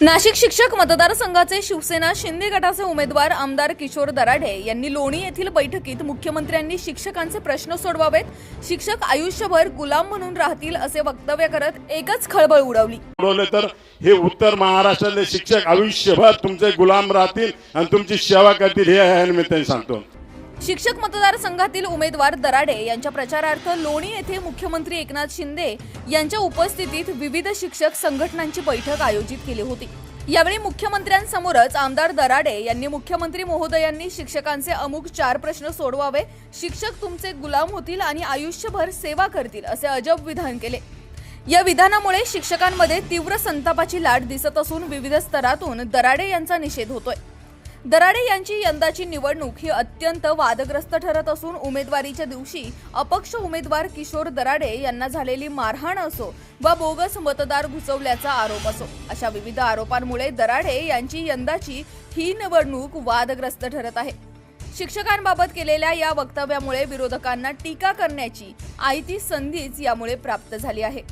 नाशिक शिक्षक मतदारसंघाचे शिवसेना शिंदे गटाचे उमेदवार आमदार किशोर दराडे यांनी लोणी येथील बैठकीत मुख्यमंत्र्यांनी शिक्षकांचे प्रश्न सोडवावेत. शिक्षक आयुष्यभर गुलाम म्हणून राहतील असे वक्तव्य करत एकच खळबळ उडवली. तर हे उत्तर महाराष्ट्रातले शिक्षक आयुष्यभर तुमचे गुलाम राहतील आणि तुमची सेवा करतील हे निमित्ताने सांगतो. शिक्षक मतदारसंघातील उमेदवार दराडे यांच्या प्रचारार्थ लोणी येथे मुख्यमंत्री एकनाथ शिंदे यांच्या उपस्थितीत विविध शिक्षक संघटनांची बैठक आयोजित केली होती. यावेळी मुख्यमंत्र्यांसमोरच आमदार दराडे यांनी मुख्यमंत्री महोदयांनी शिक्षकांचे अमुक चार प्रश्न सोडवावे शिक्षक तुमचे गुलाम होतील आणि आयुष्यभर सेवा करतील असे अजब विधान केले. या विधानामुळे शिक्षकांमध्ये तीव्र संतापाची लाट दिसत असून विविध स्तरातून दराडे यांचा निषेध होतोय. दराडे यांची यंदाची निवडणूक ही अत्यंत वादग्रस्त ठरत असून उमेदवारीच्या दिवशी अपक्ष उमेदवार किशोर दराडे यांना झालेली मारहाण असो वा बोगस मतदार घुसवल्याचा आरोप असो अशा विविध आरोपांमुळे दराडे यांची यंदाची ही निवडणूक वादग्रस्त ठरत आहे. शिक्षकांबाबत केलेल्या या वक्तव्यामुळे विरोधकांना टीका करण्याची आयती संधीच यामुळे प्राप्त झाली आहे.